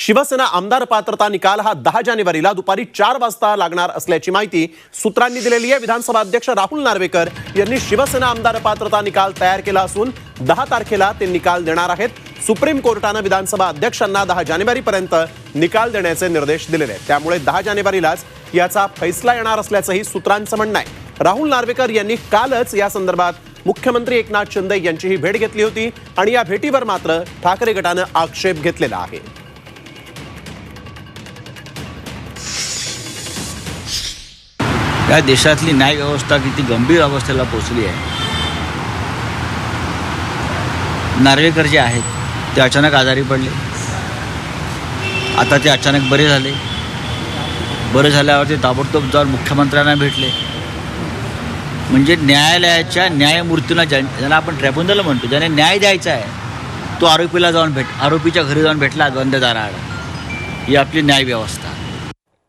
शिवसेना आमदार पात्रता निकाल हा दहा जानेवारीला दुपारी चार वाजता लागणार असल्याची माहिती सूत्रांनी दिलेली आहे. विधानसभा अध्यक्ष राहुल नार्वेकर यांनी शिवसेना आमदार पात्रता निकाल तयार केला असून दहा तारखेला ते निकाल देणार आहेत. सुप्रीम कोर्टानं विधानसभा अध्यक्षांना दहा जानेवारीपर्यंत निकाल देण्याचे निर्देश दिलेले आहेत. त्यामुळे दहा जानेवारीलाच याचा फैसला येणार असल्याचंही सूत्रांचं म्हणणं आहे. राहुल नार्वेकर यांनी कालच या संदर्भात मुख्यमंत्री एकनाथ शिंदे यांचीही भेट घेतली होती आणि या भेटीवर मात्र ठाकरे गटानं आक्षेप घेतलेला आहे. या देशातली न्याय व्यवस्था किती गंभीर अवस्थेला पोचली आहे. नार्वेकर जे आहेत ते अचानक आजारी पडले. आता ते अचानक बरे झाले. बरे झाल्यावर ते ताबडतोब जाऊन मुख्यमंत्र्यांना भेटले. म्हणजे न्यायालयाच्या न्यायमूर्तींना ज्या ज्यांना आपण ट्रॅब्युनल म्हणतो ज्याने न्याय द्यायचा आहे तो आरोपीला जाऊन भेट आरोपीच्या घरी जाऊन भेटला द्वंद्वदाराआड ही आपली न्यायव्यवस्था.